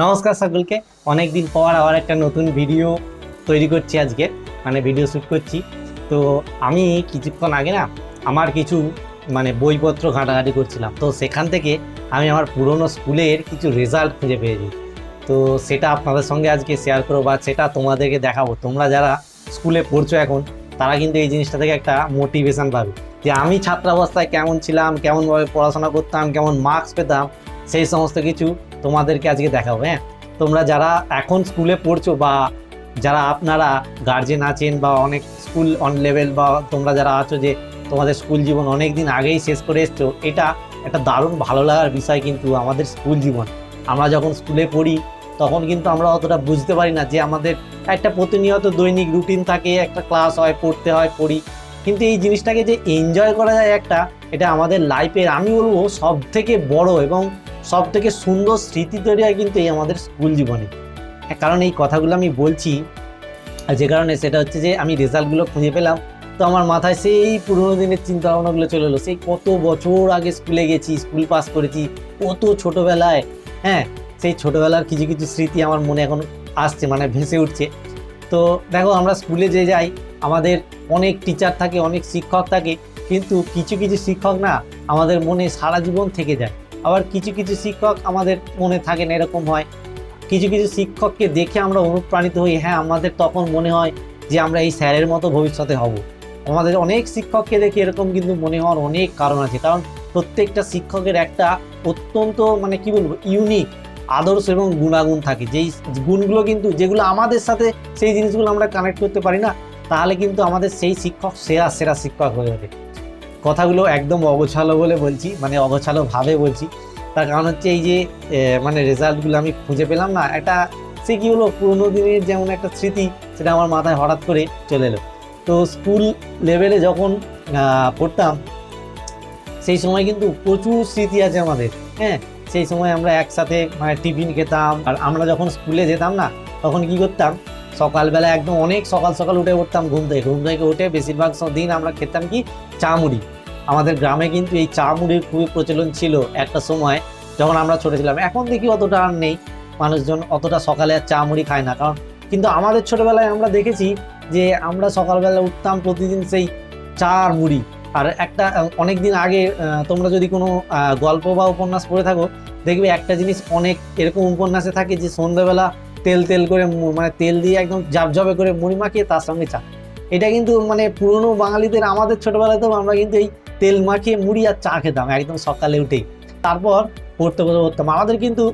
নমস্কার সকলকে। অনেকদিন পর আবার একটা নতুন ভিডিও তৈরি করছি আজকে মানে ভিডিও শ্যুট করছি। তো আমি কিছুক্ষণ আগে না আমার কিছু মানে বইপত্র ঘাঁটাঘাঁটি করছিলাম। তো সেখান থেকে আমি আমার পুরনো স্কুলের কিছু রেজাল্ট খুঁজে পেয়েছি। তো সেটা আপনাদের সঙ্গে আজকে শেয়ার করব বা সেটা তোমাদেরকে দেখাবো। তোমরা যারা স্কুলে পড়ছো এখন, তারা কিন্তু এই জিনিসটা থেকে একটা মোটিভেশন পাবে। যে আমি ছাত্রাবস্থায় কেমন ছিলাম, কেমনভাবে পড়াশোনা করতাম, কেমন মার্কস পেতাম, সেই সমস্ত কিছু তোমাদেরকে আজকে দেখাবো হ্যাঁ? তোমরা যারা এখন স্কুলে পড়ছো বা যারা আপনারা গার্জেন আছেন বা অনেক স্কুল অন লেভেল বা তোমরা যারা আছো যে তোমাদের স্কুল জীবন অনেক দিন আগেই শেষ করে এসছো, এটা একটা দারুণ ভালো লাগার বিষয় কিন্তু আমাদের স্কুল জীবন। আমরা যখন স্কুলে পড়ি, তখন কিন্তু আমরা অতটা বুঝতে পারি না যে আমাদের একটা প্রতিনিয়ত দৈনিক রুটিন থাকে, একটা ক্লাস হয়, পড়তে হয়, পড়ি। কিন্তু এই জিনিসটাকে যে এনজয় করা যায় একটা, এটা আমাদের লাইফের আমি বলব সব থেকে বড় এবং সব থেকে সুন্দর স্মৃতি তৈরি হয় কিন্তু এই আমাদের স্কুল জীবনে। কারণ এই কথাগুলো আমি বলছি যে কারণে সেটা হচ্ছে যে আমি রেজাল্টগুলো খুঁজে পেলাম। তো আমার মাথায় সেই পুরোনো দিনের চিন্তা ভাবনাগুলো চলে এলো। সেই কত বছর আগে স্কুলে গেছি, স্কুল পাস করেছি, কত ছোটোবেলায় হ্যাঁ সেই ছোটোবেলার কিছু কিছু স্মৃতি আমার মনে এখন আসছে মানে ভেসে উঠছে। তো দেখো, আমরা স্কুলে যে যাই, আমাদের অনেক টিচার থাকে, অনেক শিক্ষক থাকে, কিন্তু কিছু কিছু শিক্ষক না আমাদের মনে সারা জীবন থেকে যায়। আবার কিছু কিছু শিক্ষক আমাদের মনে থাকে না এরকম হয়। কিছু কিছু শিক্ষককে দেখে আমরা অনুপ্রাণিত হই হ্যাঁ আমাদের তখন মনে হয় যে আমরা এই স্যারের মতো ভবিষ্যতে হব। আমাদের অনেক শিক্ষককে দেখে এরকম কিন্তু মনে হওয়ার অনেক কারণ আছে। কারণ প্রত্যেকটা শিক্ষকের একটা অত্যন্ত মানে কি বলব ইউনিক আদর্শ এবং গুণাগুণ থাকে। যেই গুণগুলো কিন্তু যেগুলো আমাদের সাথে সেই জিনিসগুলো আমরা কানেক্ট করতে পারি না, তাহলে কিন্তু আমাদের সেই শিক্ষক সেরা সেরা শিক্ষক হয়ে ওঠে। কথাগুলো একদম অগোছালো বলে বলছি মানে অগোছালো ভাবে বলছি। তার কারণ হচ্ছে এই যে মানে রেজাল্টগুলো আমি খুঁজে পেলাম না, একটা সে কি হলো, পুরোনো দিনের যেমন একটা স্মৃতি, সেটা আমার মাথায় হঠাৎ করে চলে এলো। তো স্কুল লেভেলে যখন পড়তাম, সেই সময় কিন্তু প্রচুর স্মৃতি আছে আমাদের হ্যাঁ? সেই সময় আমরা একসাথে মানে টিফিন খেতাম, আর আমরা যখন স্কুলে যেতাম না, তখন কি করতাম সকালবেলা একদম অনেক সকাল সকাল উঠে উঠতাম ঘুম থেকে। ঘুম থেকে উঠে বেশিরভাগ দিন আমরা খেতাম কি? চা মুড়ি আমাদের গ্রামে কিন্তু এই চা মুড়ির খুবই প্রচলন ছিল একটা সময়, যখন আমরা ছোট ছিলাম। এখন দেখি অতটা আর নেই। মানুষজন অতটা সকালে আর চা মুড়ি খায় না। কারণ কিন্তু আমাদের ছোটোবেলায় আমরা দেখেছি যে আমরা সকালবেলা উঠতাম প্রতিদিন সেই চা আর মুড়ি আর একটা অনেক দিন আগে তোমরা যদি কোনো গল্প বা উপন্যাস পড়ে থাকো, দেখবে একটা জিনিস অনেক এরকম উপন্যাসে থাকে যে সন্ধ্যাবেলা তেল তেল করে মানে তেল দিয়ে একদম জাবজাবে করে মুড়ি মাখিয়ে তার সঙ্গে চা। এটা কিন্তু মানে পুরনো বাঙালিদের, আমাদের ছোটবেলাতেও আমরা কিন্তু এই তেল মাখিয়ে মুড়ি আর চা খেতাম একদম সকালে উঠেই। তারপর পড়তে বসে পড়তাম আমাদের কিন্তু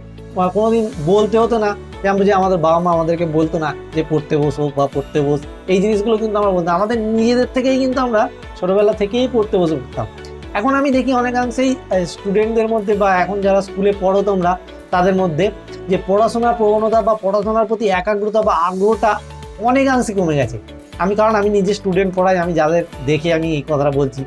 কোনোদিন বলতে হতো না যেমন যে আমাদের বাবা মা আমাদেরকে বলতো না যে পড়তে বসো বা পড়তে বস। এই জিনিসগুলো কিন্তু আমরা বলতাম। আমাদের নিজেদের থেকেই কিন্তু আমরা ছোটোবেলা থেকেই পড়তে, বসে পড়তাম এখন আমি দেখি অনেকাংশেই স্টুডেন্টদের মধ্যে বা এখন যারা স্কুলে পড়ো তোমরা তাদের মধ্যে যে পড়াশোনার প্রবণতা বা পড়াশোনার প্রতি একাগ্রতা বা আগ্রহটা অনেকাংশে কমে গেছে। আমি কারণ আমি নিজে স্টুডেন্ট পড়াই, আমি যাদের দেখে আমি এই কথাটা বলছি।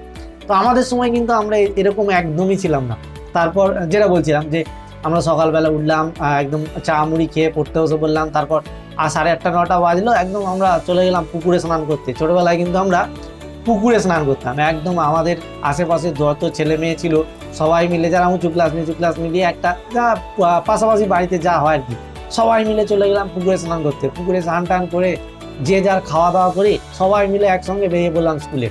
তো আমাদের সময় কিন্তু আমরা এরকম একদমই ছিলাম না। তারপর যেটা বলছিলাম যে, আমরা সকালবেলা উঠলাম একদম চা মুড়ি খেয়ে পড়তে বসে বললাম তারপর আর সাড়ে আটটা, নটা বাজলো, একদম আমরা চলে গেলাম পুকুরে স্নান করতে। ছোটোবেলায় কিন্তু আমরা পুকুরে স্নান করতাম। একদম আমাদের আশেপাশে যত ছেলে মেয়ে ছিল সবাই মিলে যারা উঁচু ক্লাস নিচু ক্লাস মিলিয়ে একটা যা পাশাপাশি বাড়িতে যা হয় আর কি। সবাই মিলে চলে গেলাম পুকুরে স্নান করতে। পুকুরে স্নান টান করে যে যার খাওয়া দাওয়া করে, সবাই মিলে একসঙ্গে বেরিয়ে পড়লাম স্কুলে।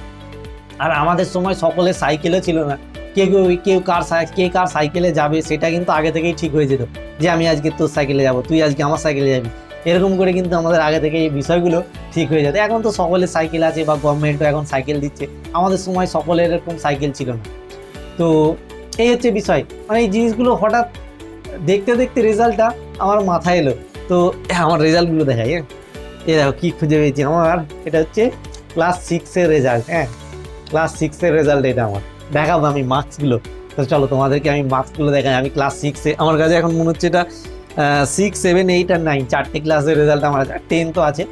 আর আমাদের সময় সকলের সাইকেলও ছিল না। কেউ কেউ কেউ কার কে কার সাইকেলে যাবে, সেটা কিন্তু আগে থেকেই ঠিক হয়ে যেত। যে আমি আজকে তোর সাইকেলে যাব, তুই আজকে আমার সাইকেলে যাবি। এরকম করে কিন্তু আমাদের আগে থেকে এই বিষয়গুলো ঠিক হয়ে যেত। এখন তো সকলের সাইকেল আছে বা গভর্নমেন্টও এখন সাইকেল দিচ্ছে। আমাদের সময় সকলের এরকম সাইকেল ছিল না। তো এই হচ্ছে বিষয়। মানে এই জিনিসগুলো হঠাৎ দেখতে দেখতে রেজাল্টটা আমার মাথায় এলো। তো আমার রেজাল্টগুলো দেখাই হ্যাঁ? এ দেখো কী খুঁজে পেয়েছি আমার। এটা হচ্ছে ক্লাস সিক্সের রেজাল্ট হ্যাঁ? ক্লাস সিক্সের রেজাল্ট এটা আমার। দেখাবো আমি মার্কসগুলো তো চলো তোমাদেরকে আমি মার্কসগুলো দেখাই। আমি ক্লাস সিক্সে আমার কাছে এখন মনে হচ্ছে এটা সিক্স সেভেন এইট আর নাইন চারটে ক্লাসের রেজাল্ট আমার আছে। টেন তো আছে।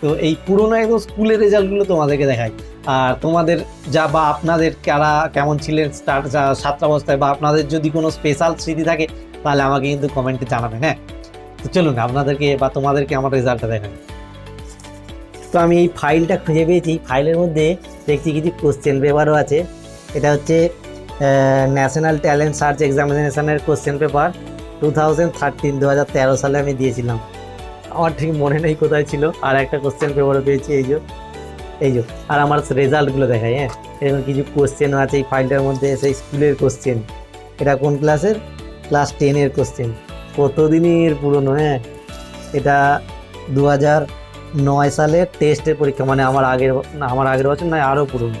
তো এই পুরোনো একদম স্কুলের রেজাল্টগুলো তোমাদেরকে দেখাই। আর তোমাদের যা বা আপনাদের কারা কেমন ছিলেন স্টার্ট ছাত্রাবস্থায় বা আপনাদের যদি কোনো স্পেশাল স্মৃতি থাকে তাহলে আমাকে কিন্তু কমেন্টে জানাবেন হ্যাঁ তো চলুন আপনাদেরকে বা তোমাদেরকে আমার রেজাল্টটা দেখান তো আমি এই ফাইলটা খুঁজে পেয়েছি ফাইলের মধ্যে দেখছি কিছু কোশ্চেন পেপারও আছে এটা হচ্ছে national talent search এক্সামিনেশনের question paper two thousand thirteen দু হাজার তেরো সালে আমি দিয়েছিলাম আমার ঠিক মনে নেই কোথায় ছিল আর একটা কোশ্চেন পেপারও পেয়েছি এই যে এই যে, আর আমার রেজাল্টগুলো দেখাই হ্যাঁ? এরকম কিছু কোশ্চেনও আছে এই ফাইলটার মধ্যে, সেই স্কুলের কোশ্চেন এটা কোন ক্লাসের ক্লাস টেনের কোশ্চেন কতদিনের পুরনো হ্যাঁ? এটা দু হাজার নয় সালের টেস্টের পরীক্ষা মানে আমার আগের না, আমার আগের বছর নয়, আরও পুরনো।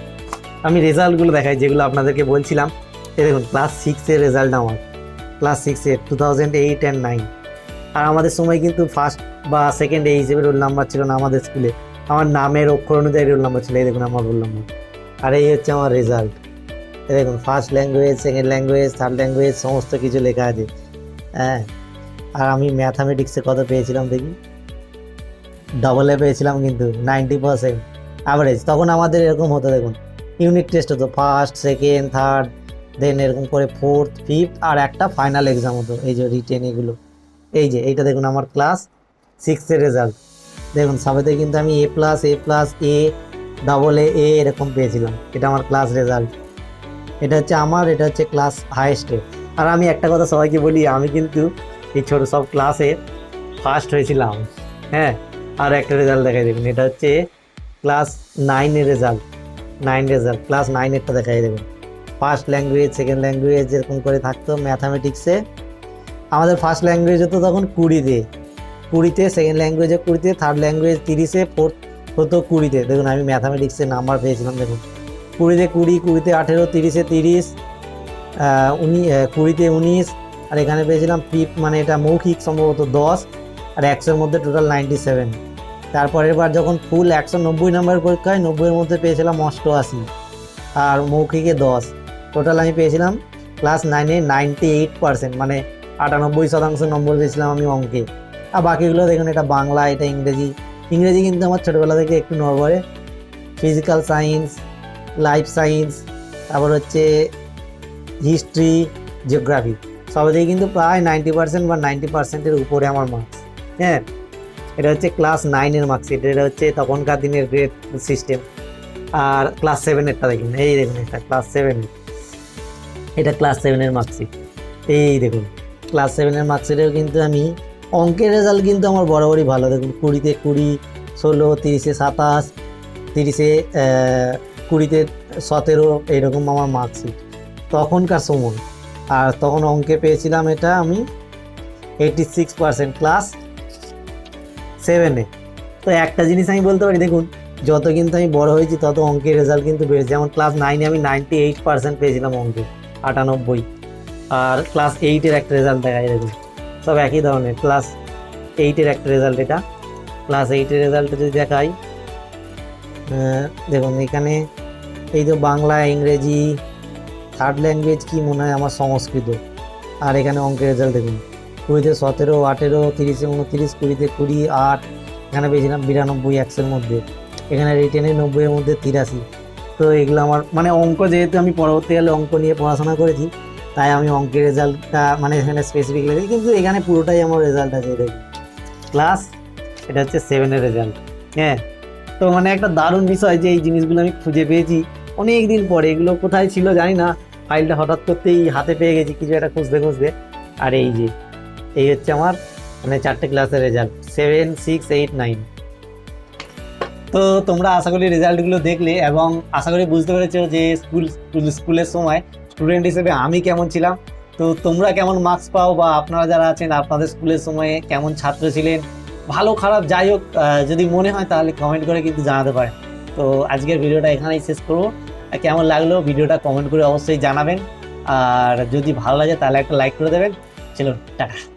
আমি রেজাল্টগুলো দেখাই, যেগুলো আপনাদেরকে বলছিলাম। এই দেখুন ক্লাস সিক্সের রেজাল্ট আমার। ক্লাস সিক্সের two thousand eight and nine আর আমাদের সময় কিন্তু ফার্স্ট বা সেকেন্ড এই হিসেবে রোল নাম্বার ছিল না আমাদের স্কুলে আমার নামের অক্ষর অনুযায়ী রোল নাম্বার ছিল, এই দেখুন আমার রোল নাম্বার আর এই হচ্ছে আমার রেজাল্ট এই দেখুন first language second language third language সমস্ত কিছু লেখা আছে। হ্যাঁ? আর আমি ম্যাথামেটিক্সে কত পেয়েছিলাম দেখি? ডবলে পেয়েছিলাম কিন্তু নাইনটি পার্সেন্ট অ্যাভারেজ তখন আমাদের এরকম হতো, দেখুন। ইউনিট টেস্ট হতো ফার্স্ট সেকেন্ড থার্ড দেন এরকম করে ফোর্থ ফিফথ আর একটা ফাইনাল এক্সাম হতো, এই যে রিটেন এগুলো। এই যে, এইটা দেখুন আমার ক্লাস সিক্সের রেজাল্ট দেখুন, সবেতে কিন্তু আমি A plus A plus A double A A এরকম পেয়েছিলাম। এটা আমার ক্লাস রেজাল্ট এটা হচ্ছে আমার, এটা হচ্ছে ক্লাস হায়েস্টে আর আমি একটা কথা সবাইকে বলি, আমি কিন্তু এই ছোটো সব ক্লাসে ফার্স্ট হয়েছিলাম। হ্যাঁ আর একটা রেজাল্ট দেখাই দেখুন। এটা হচ্ছে ক্লাস নাইনের রেজাল্ট নাইন রেজাল্ট ক্লাস নাইনেরটা দেখাই দেবেন ফার্স্ট ল্যাঙ্গুয়েজ সেকেন্ড ল্যাঙ্গুয়েজ যেরকম করে থাকতো ম্যাথামেটিক্সে আমাদের ফার্স্ট ল্যাঙ্গুয়েজ হতো তখন কুড়িতে। কুড়িতে সেকেন্ড ল্যাঙ্গুয়েজে কুড়িতে থার্ড ল্যাঙ্গুয়েজ তিরিশে ফোর্থ হতো কুড়িতে। দেখুন, আমি ম্যাথামেটিক্সে নাম্বার পেয়েছিলাম, দেখুন। কুড়িতে কুড়ি, কুড়িতে আঠেরো, তিরিশে তিরিশ উনি কুড়িতে উনিশ, আর এখানে পেয়েছিলাম পিপ মানে এটা মৌখিক সম্ভবত দশ, আর একশোর মধ্যে টোটাল নাইনটি সেভেন তারপরের বার যখন ফুল একশো নব্বই নম্বরের পরীক্ষায় নব্বইয়ের মধ্যে পেয়েছিলাম অষ্টআশি, আর মৌখিকে দশ। টোটাল আমি পেয়েছিলাম ক্লাস নাইনে নাইনটি এইট পার্সেন্ট মানে আটানব্বই শতাংশ নম্বর পেয়েছিলাম আমি অঙ্কে। আর বাকিগুলো দেখুন, এটা বাংলা, এটা ইংরেজি। ইংরেজি কিন্তু আমার ছোটোবেলা থেকে একটু নড়বড়ে। ফিজিক্যাল সায়েন্স লাইফ সায়েন্স তারপর হচ্ছে হিস্ট্রি জিওগ্রাফি সবেতেই কিন্তু প্রায় নাইনটি পার্সেন্ট বা নাইনটি পার্সেন্টের উপরে আমার মার্কস হ্যাঁ এটা হচ্ছে ক্লাস নাইনের মার্কশিট এটা হচ্ছে তখনকার দিনের গ্রেড সিস্টেম আর ক্লাস সেভেনেরটা দেখুন, এই দেখুন এটা ক্লাস সেভেনের এটা ক্লাস সেভেনের মার্কশিট এই দেখুন ক্লাস সেভেনের মার্কশিটেও কিন্তু আমি অঙ্কের রেজাল্ট কিন্তু আমার বরাবরই ভালো। দেখুন, কুড়িতে কুড়ি, ষোলো, তিরিশে সাতাশ, তিরিশে কুড়িতে সতেরো, এইরকম আমার মার্কশিট তখনকার সময়। আর তখন অঙ্কে পেয়েছিলাম এটা আমি এইটি সিক্স পার্সেন্ট ক্লাস সেভেনে তো একটা জিনিস আমি বলতে পারি, দেখুন, যত কিন্তু আমি বড় হয়েছি, তত অঙ্কের রেজাল্ট কিন্তু বেড়েছে। যেমন ক্লাস নাইনে আমি নাইনটি এইট পার্সেন্ট পেয়েছিলাম অঙ্কে, আটানব্বই। আর ক্লাস এইটের একটা রেজাল্ট দেখায় দেখুন। সব একই ধরনের ক্লাস এইটের একটা রেজাল্ট এটা। ক্লাস এইটের রেজাল্টটা যদি দেখাই দেখুন এখানে এই তো বাংলা, ইংরেজি থার্ড ল্যাঙ্গুয়েজ কি মনে হয় আমার সংস্কৃত? আর এখানে অঙ্কের রেজাল্ট দেখুন। কুড়িতে সতেরো, আঠেরো, তিরিশে উনতিরিশ, কুড়িতে কুড়ি, আট, এখানে পেয়েছিলাম বিরানব্বই একশোর মধ্যে। এখানে রিটেনে নব্বইয়ের মধ্যে তিরাশি। তো এগুলো আমার মানে অঙ্ক যেহেতু আমি পরবর্তীকালে অঙ্ক নিয়ে পড়াশোনা করেছি তাই আমি অঙ্কের রেজাল্টটা মানে এখানে স্পেসিফিক লেগেছি কিন্তু এখানে পুরোটাই আমার রেজাল্ট আছে দেখুন। ক্লাস এটা হচ্ছে সেভেনের রেজাল্ট হ্যাঁ তো মানে একটা দারুণ বিষয় যে এই জিনিসগুলো আমি খুঁজে পেয়েছি অনেক দিন পরে। এগুলো কোথায় ছিল জানি না। ফাইলটা হঠাৎ করতেই হাতে পেয়ে গেছি কিছু একটা খুঁজতে খুঁজতে। আর এই যে, এই হচ্ছে আমার মানে চারটে ক্লাসের result seven six eight nine তো তোমরা আশা করি রেজাল্টগুলো দেখলে এবং আশা করি বুঝতে পেরেছ যে স্কুল স্কুলের সময় স্টুডেন্ট হিসেবে আমি কেমন ছিলাম? তো তোমরা কেমন মার্কস পাও বা আপনারা যারা আছেন, আপনাদের স্কুলের সময়ে কেমন ছাত্র ছিলেন? ভালো, খারাপ, যাই হোক যদি মনে হয় তাহলে কমেন্ট করে কিন্তু জানাতে পারে তো আজকের ভিডিওটা এখানেই শেষ করব। কেমন লাগল ভিডিওটা কমেন্ট করে অবশ্যই জানাবেন। আর যদি ভালো লাগে তাহলে একটা লাইক করে দেবেন। চলুন, টাটা।